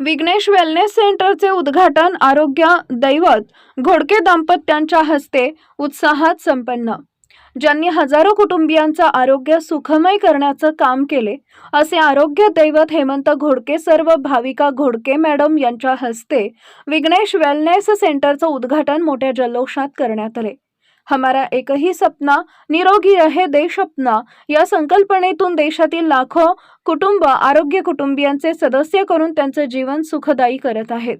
Vighnesh wellness सेंटरचे उद्घाटन आरोग्य दैवत घोडके दाम्पत्यांच्या हस्ते उत्साहात संपन्न. ज्यांनी हजारो कुटुंबियांचं आरोग्य सुखमय करण्याचं काम केले असे आरोग्य दैवत हेमंत घोडके सर्व भाविका घोडके मॅडम यांच्या हस्ते विघ्नेश वेलनेस सेंटरचं उद्घाटन मोठ्या जल्लोषात करण्यात आले. हमारा एकही सपना निरोगी रहे देश अपना या संकल्पनेतून देशातील लाखो कुटुंब आरोग्य कुटुंबियांचे सदस्य करून त्यांचे जीवन सुखदायी करत आहेत.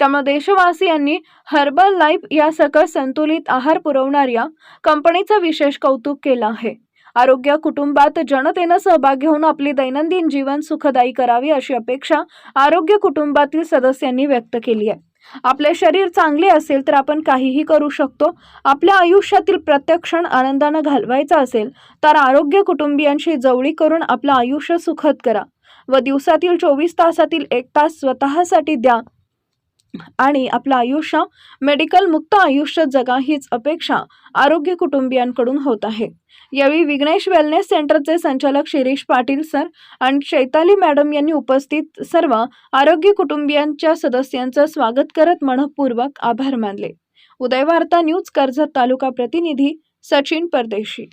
त्यामुळे देशवासियांनी हर्बल लाईफ या सकळ संतुलित आहार पुरवणाऱ्या कंपनीचं विशेष कौतुक केलं आहे. आरोग्य कुटुंबात जनतेनं सहभाग घेऊन आपली दैनंदिन जीवन सुखदायी करावी अशी अपेक्षा आरोग्य कुटुंबातील सदस्यांनी व्यक्त केली आहे. आपले शरीर चांगले असेल तर आपण काहीही करू शकतो. आपल्या आयुष्यातील प्रत्येक क्षण आनंदानं घालवायचा असेल तर आरोग्य कुटुंबियांशी जवळी करून आपलं आयुष्य सुखद करा. व दिवसातील चोवीस तासातील एक तास स्वतःसाठी द्या. आणि आपलं आयुष्य मेडिकल मुक्त आयुष्य जगा हीच अपेक्षा आरोग्य कुटुंबियांकडून होत आहे. यावेळी विघ्नेश वेलनेस सेंटरचे संचालक शिरीष पाटील सर आणि चैताली मॅडम यांनी उपस्थित सर्व आरोग्य कुटुंबियांच्या सदस्यांचं स्वागत करत मनपूर्वक आभार मानले. उदय वार्ता न्यूज कर्जत तालुका प्रतिनिधी सचिन परदेशी.